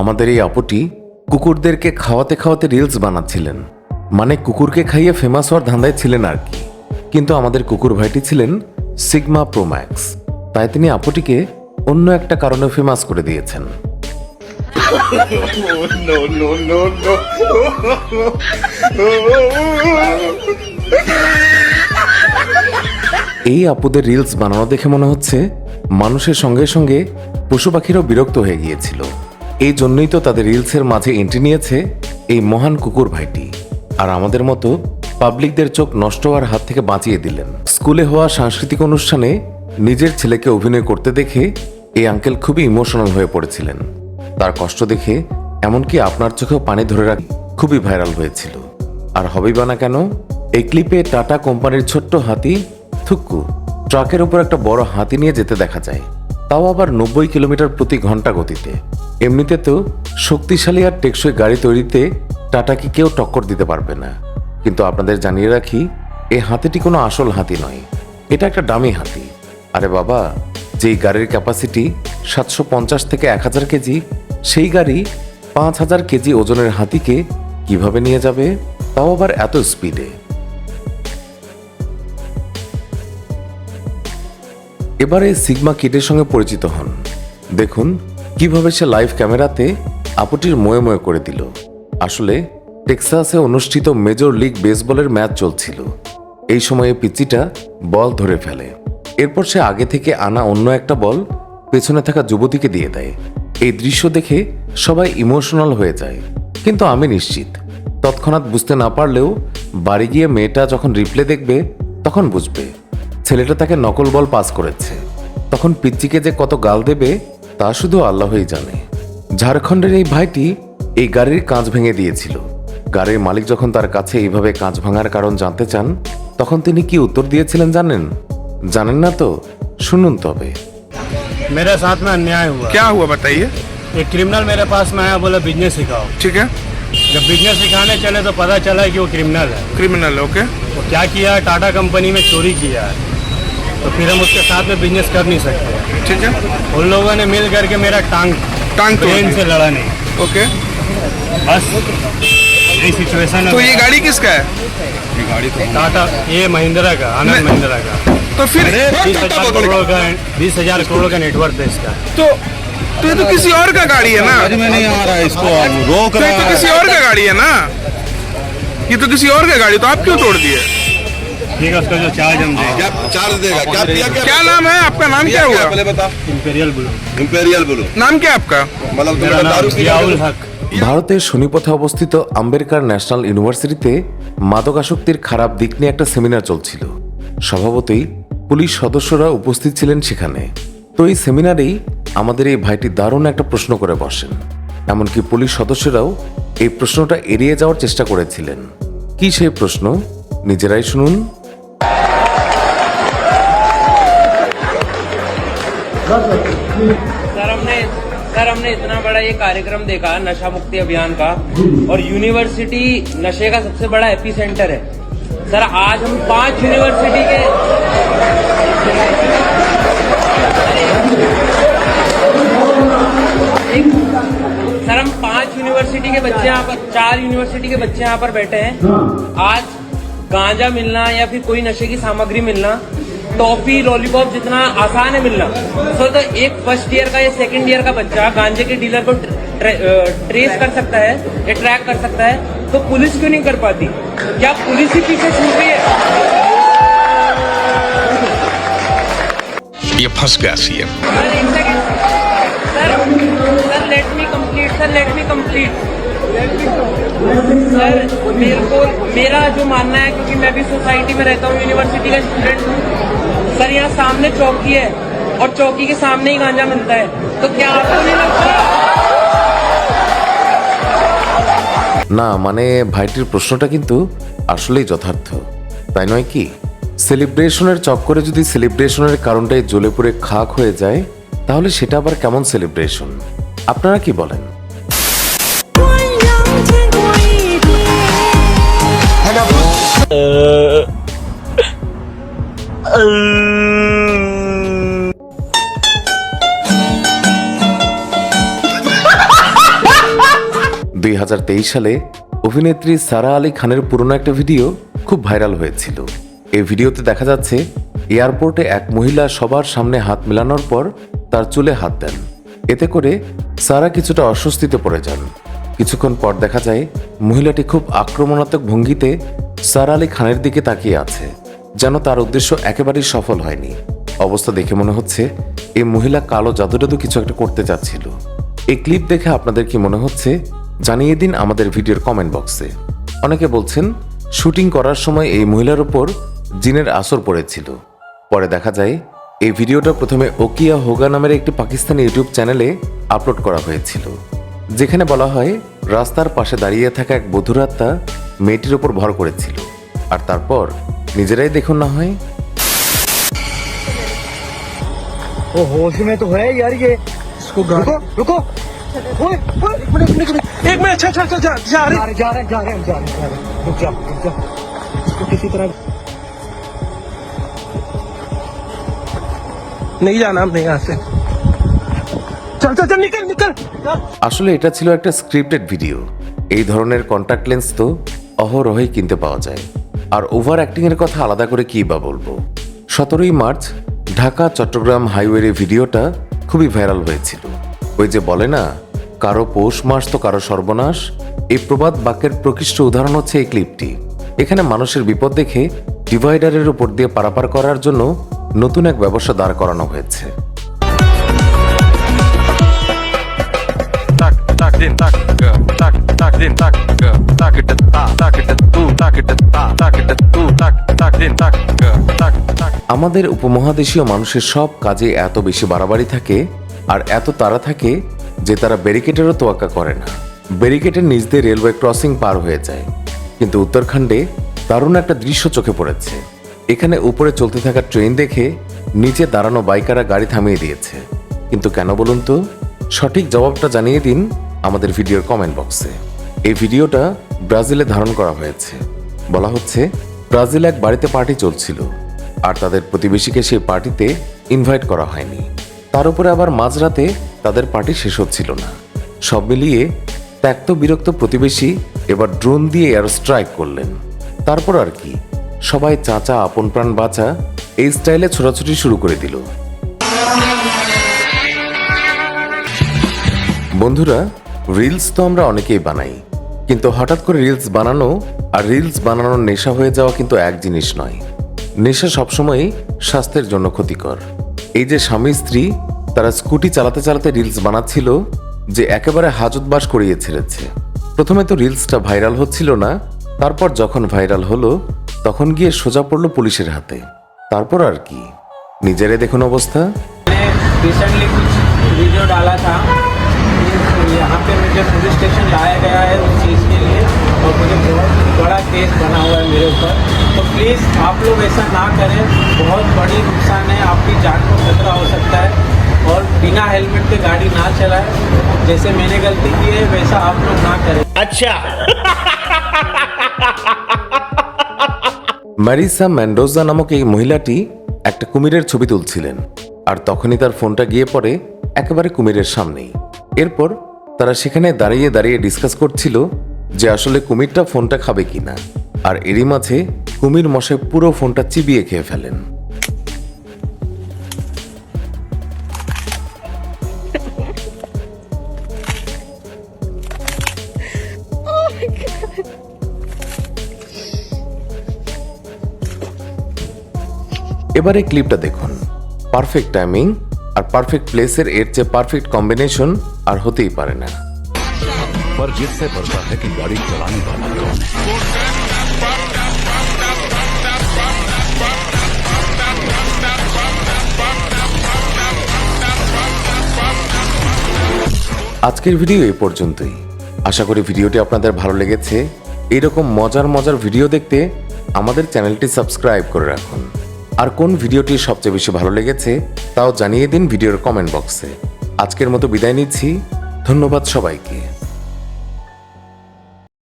আমাদের এই আপুটি কুকুরদেরকে খাওয়াতে খাওয়াতে রিলস বানাচ্ছিলেন। মানে কুকুরকে খাইয়ে ফেমাস হওয়ার ধান্দায় ছিলেন আর কি। কিন্তু আমাদের কুকুর ভাইটি ছিলেন সিগমা প্রোম্যাক্স তাই তিনি আপুটিকে অন্য একটা কারণে ফেমাস করে দিয়েছেন। এই আপুদের রিলস বানানো দেখে মনে হচ্ছে মানুষের সঙ্গে সঙ্গে পশু পাখিরাও বিরক্ত হয়ে গিয়েছিল। এই জন্যই তো তাদের রিলসের মাঝে এন্ট্রি নিয়েছে এই মহান কুকুর ভাইটি। আর আমাদের মতো পাবলিকদের চোখ নষ্ট হওয়ার হাত থেকে বাঁচিয়ে দিলেন। স্কুলে হওয়া সাংস্কৃতিক অনুষ্ঠানে নিজের ছেলেকে অভিনয় করতে দেখে এই আঙ্কেল খুবই ইমোশনাল হয়ে পড়েছিলেন। তার কষ্ট দেখে এমনকি আপনার চোখেও পানি ধরে রাখ খুবই ভাইরাল হয়েছিল। আর হবেই বা না কেন, এই ক্লিপে টাটা কোম্পানির ছোট্ট হাতি থুক্কু ট্রাকের উপর একটা বড় হাতি নিয়ে যেতে দেখা যায়। তাও আবার নব্বই কিলোমিটার প্রতি ঘণ্টা গতিতে। এমনিতে তো শক্তিশালী আর টেকসই গাড়ি তৈরিতে টাটাকে কেউ টক্কর দিতে পারবে না। কিন্তু আপনাদের জানিয়ে রাখি এই হাতিটি কোনো আসল হাতি নয়। এটা একটা ডামি হাতি। আরে বাবা, যেই গাড়ির ক্যাপাসিটি সাতশো পঞ্চাশ থেকে এক হাজার কেজি, সেই গাড়ি পাঁচ হাজার কেজি ওজনের হাতিকে কীভাবে নিয়ে যাবে, তাও আবার এত স্পিডে। এবারে সিগমা কিটের সঙ্গে পরিচিত হন। দেখুন কীভাবে সে লাইভ ক্যামেরাতে আপুটির ময়ে ময়ে করে দিল। আসলে টেক্সাসে অনুষ্ঠিত মেজর লিগ বেসবলের ম্যাচ চলছিল। এই সময়ে পিচিটা বল ধরে ফেলে। এরপর সে আগে থেকে আনা অন্য একটা বল পেছনে থাকা যুবতীকে দিয়ে দেয়। এই দৃশ্য দেখে সবাই ইমোশনাল হয়ে যায়। কিন্তু আমি নিশ্চিত, তৎক্ষণাৎ বুঝতে না পারলেও বাড়ি গিয়ে মেয়েটা যখন রিপ্লে দেখবে, তখন বুঝবে। ছেলেটা তাকে নকল বল পাস করেছে তখন পিচ্চিকে যে কত গাল দেবে তা শুধু আল্লাহই জানে ঝাড়খণ্ডের এই ভাইটি এই গাড়ির কাঁচ ভেঙে দিয়েছিল গাড়ির মালিক যখন তার কাছে এইভাবে কাঁচ ভাঙার কারণ জানতে চান তখন তিনি কি উত্তর দিয়েছিলেন জানেন জানেন না তো শুনুন তবে मेरे साथ में अन्याय हुआ क्या हुआ बताइए एक क्रिमिनल मेरे पास में आया बोला बिजनेस सिखाओ ठीक है जब बिजनेस सिखाने चले तो पता चला कि वो क्रिमिनल है क्रिमिनल ओके वो क्या किया है टाटा कंपनी में चोरी किया है तो फिर हम उसके साथ में बिज़नेस कर नहीं सकते। ठीक है। उन लोगों ने मिल करके मेरा टांग टांग दी। से लड़ा नहीं। ओके। बस यही सिचुएशन है तो ये गाड़ी किसका है? ये गाड़ी तो टाटा ये महिंद्रा का आनंद महिंद्रा का। तो फिर बीस हज़ार करोड़ का बीस हज़ार करोड़ का नेटवर्क है इसका। तो तो ये तो किसी और का गाड़ी है ना? में नहीं आ रहा है इसको रोक तो रहा तो है। किसी और का गाड़ी है ना? ये तो किसी और का गाड़ी तो आप क्यों तोड़ दिए? ठीक है उसका जो चार्ज हम देंगे क्या चार्ज देगा क्या पिया क्या क्या नाम है आपका नाम क्या पिया क्या हुआ पहले बता इंपेरियल ब्लू इंपेरियल बोलो नाम क्या आपका मतलब मेरा तुम्हें नाम दारू पी जियाउल हक ভারতের শনিপথে অবস্থিত আম্বেদকর ন্যাশনাল ইউনিভার্সিটিতে মাদকাসক্তির খারাপ দিক নিয়ে একটা সেমিনার চলছিল স্বভাবতই পুলিশ সদস্যরা উপস্থিত ছিলেন সেখানে তো এই সেমিনারেই আমাদের এই ভাইটি দারুণ একটা প্রশ্ন করে বসেন এমনকি পুলিশ সদস্যরাও এই প্রশ্নটা এড়িয়ে যাওয়ার চেষ্টা করেছিলেন কি সেই প্রশ্ন নিজেরাই শুনুন सर, हमने सर, हमने इतना बड़ा ये कार्यक्रम देखा, नशा मुक्ति अभियान का, और यूनिवर्सिटी नशे का सबसे बड़ा एपी सेंटर है। सर, आज हम पाँच यूनिवर्सिटी के सर, हम पाँच यूनिवर्सिटी के बच्चे यहाँ पर चार यूनिवर्सिटी के बच्चे यहाँ पर बैठे हैं। आज गांजा मिलना या फिर कोई नशे की सामग्री मिलना टॉफी लॉलीपॉप जितना आसान है मिलना। सो तो एक फ़र्स्ट ईयर का या सेकंड ईयर का बच्चा गांजे के डीलर को ट्रे, ट्रेस कर सकता है या ट्रैक कर सकता है तो पुलिस क्यों नहीं कर पाती? क्या पुलिस ही पीछे छूट गई है? ये फंस गया CM sir sir sir let me complete sir let me complete sir मेरे को मेरा जो मानना है क्योंकि मैं भी सोसाइटी में रहता हूँ यूनिवर्सिटी का स्टूडेंट हूँ पर यहाँ सामने चौकी है और चौकी के सामने ही गांजा मिलता है। तो क्या आपको नहीं लगता? না মানে ভাইটির প্রশ্নটা কিন্তু আসলেই যথার্থ। তাই নয় কি? সেলিব্রেশনের চক্করে যদি সেলিব্রেশনের কারণটাই জ্বলে পুড়ে খাক হয়ে যায় তাহলে সেটা আবার কেমন সেলিব্রেশন আপনারা কি বলেন? দুই হাজার তেইশ সালে অভিনেত্রী সারা আলী খানের পুরনো একটা ভিডিও খুব ভাইরাল হয়েছিল। এই ভিডিওতে দেখা যাচ্ছে, এয়ারপোর্টে এক মহিলা সবার সামনে হাত মেলানোর পর তার চুলে হাত দেন। এতে করে সারা কিছুটা অস্বস্তিতে পড়ে যান। কিছুক্ষণ পর দেখা যায়, মহিলাটি খুব আক্রমণাত্মক ভঙ্গিতে সারা আলী খানের দিকে তাকিয়ে আছে। যেন তার উদ্দেশ্য একেবারেই সফল হয়নি। অবস্থা দেখে মনে হচ্ছে এই মহিলা কালো জাদু টাদু কিছু একটা করতে চাচ্ছিল। এই ক্লিপ দেখে আপনাদের কি মনে হচ্ছে? জানিয়ে দিন আমাদের ভিডিওর কমেন্ট বক্সে। অনেকে বলছেন, শুটিং করার সময় এই মহিলার উপর জিনের আসর পড়েছিল। পরে দেখা যায়, এই ভিডিওটা প্রথমে ওকিয়া হোগা নামের একটি পাকিস্তানি ইউটিউব চ্যানেলে আপলোড করা হয়েছিল। যেখানে বলা হয়, রাস্তার পাশে দাঁড়িয়ে থাকা এক বধুরাত্মা মেয়েটির উপর ভর করেছিল। আর তারপর নিজেরাই দেখুন না হয় वो होश में तो है यार ये इसको रुको रुको ओए, ओए, एक मिनट एक मिनट एक मिनट अच्छा अच्छा जा जा रहे हैं जा रहे हैं जा रहे हैं जा रहे हैं जा रहे हैं रुक जा रुक जा इसको किसी तरह नहीं जाना हमने यहाँ से चल चल चल निकल निकल चल আসলে এটা ছিল একটা স্ক্রিপ্টেড ভিডিও এই ধরনের কন্টাক্ট লেন্স তো অহরহই কিনতে পাওয়া যায় আর ওভার অ্যাক্টিং এর কথা আলাদা করে কি বা বলব সতেরোই মার্চ ঢাকা চট্টগ্রাম হাইওয়ের ভিডিওটা খুবই ভাইরাল হয়েছিল ওই যে বলে না কারও পৌষ মাস তো কারও সর্বনাশ এই প্রবাদ বাক্যের প্রকৃষ্ট উদাহরণ হচ্ছে এই ক্লিপটি এখানে মানুষের বিপদ দেখে ডিভাইডারের উপর দিয়ে পারাপার করার জন্য নতুন এক ব্যবস্থা দাঁড় করানো হয়েছে আমাদের উপমহাদেশীয় মানুষের সব কাজে এত বেশি বাড়াবাড়ি থাকে আর এত তাড়া থাকে যে তারা ব্যারিকেডেরও তোয়াক্কা করে না। ব্যারিকেডের নিচ দিয়ে রেলওয়ে ক্রসিং পার হয়ে যায়। কিন্তু উত্তরাখণ্ডে দারুণ একটা দৃশ্য চোখে পড়েছে। এখানে উপরে চলতে থাকা ট্রেন দেখে নিচে দাঁড়ানো বাইকাররা গাড়ি থামিয়ে দিয়েছে। কিন্তু কেন বলুন তো? সঠিক জবাবটা জানিয়ে দিন আমাদের ভিডিওর কমেন্ট বক্সে। এই ভিডিওটা ব্রাজিলে ধারণ করা হয়েছে। বলা হচ্ছে ব্রাজিলে এক বাড়িতে পার্টি চলছিল, আর তাদের প্রতিবেশীকে সেই পার্টিতে ইনভাইট করা হয়নি। তার উপরে আবার মাঝরাতে তাদের পার্টি শেষ হচ্ছিল না। সব মিলিয়ে ত্যক্ত বিরক্ত প্রতিবেশী এবার ড্রোন দিয়ে এয়ার স্ট্রাইক করলেন। তারপর আর কি, সবাই চাচা, আপন প্রাণ বাঁচা এই স্টাইলে ছোটাছুটি শুরু করে দিল। বন্ধুরা, রিলস তো আমরা অনেকেই বানাই কিন্তু হঠাৎ করে রিলস বানানো আর রিলস বানানোর নেশা হয়ে যাওয়া কিন্তু এক জিনিস নয়। নেশা সবসময়ই স্বাস্থ্যের জন্য ক্ষতিকর। এই যে স্বামী স্ত্রী, তারা স্কুটি চালাতে চালাতে রিলস বানাচ্ছিল যে একেবারে হাজতবাস করিয়ে ছেড়েছে। প্রথমে তো রিলসটা ভাইরাল হচ্ছিল না, তারপর যখন ভাইরাল হলো, তখন গিয়ে সোজা পড়ল পুলিশের হাতে। তারপর আর কি? নিজেরে দেখুন অবস্থা। রিসেন্টলি ভিডিও ডালা यहाँ पे मुझे पुलिस स्टेशन लाया गया है उस चीज़ के लिए और मुझे बहुत बड़ा केस बना हुआ है मेरे ऊपर तो प्लीज़ आप लोग ऐसा ना करें बहुत बड़ी नुकसान है आपकी जान को खतरा हो सकता है और बिना हेलमेट के गाड़ी ना चलाएं जैसे मैंने गलती की है वैसा आप लोग ना करें ম্যারিসা ম্যান্ডোজা নামক এই মহিলাটি একটা কুমিরের ছবি তুলছিলেন আর তখনই তার ফোনটা গিয়ে পড়ে একেবারে কুমিরের সামনেই এরপর তারা সেখানে দাঁড়িয়ে দাঁড়িয়ে ডিসকাস করছিল যে আসলে কুমিরটা ফোনটা খাবে কিনা। আর এরই মাঝে কুমির মশাই পুরো ফোনটা চিবিয়ে খেয়ে ফেলেন। এবারে ক্লিপটা দেখুন। পারফেক্ট টাইমিং আর পারফেক্ট প্লেসের এর চেয়ে পারফেক্ট কম্বিনেশন আর হতেই পারে না पर जिससे पड़ता है कि गाड़ी चलाने वाला कौन है আজকের ভিডিও এই পর্যন্তই আশা করি ভিডিওটি আপনাদের ভালো লেগেছে এইরকম মজার মজার ভিডিও দেখতে আমাদের চ্যানেলটি সাবস্ক্রাইব করে রাখুন আর কোন ভিডিওটি সবচেয়ে বেশি ভালো লেগেছে তাও জানিয়ে দিন ভিডিওর কমেন্ট বক্সে আজকের মতো বিদায় নিচ্ছি। ধন্যবাদ সবাইকে।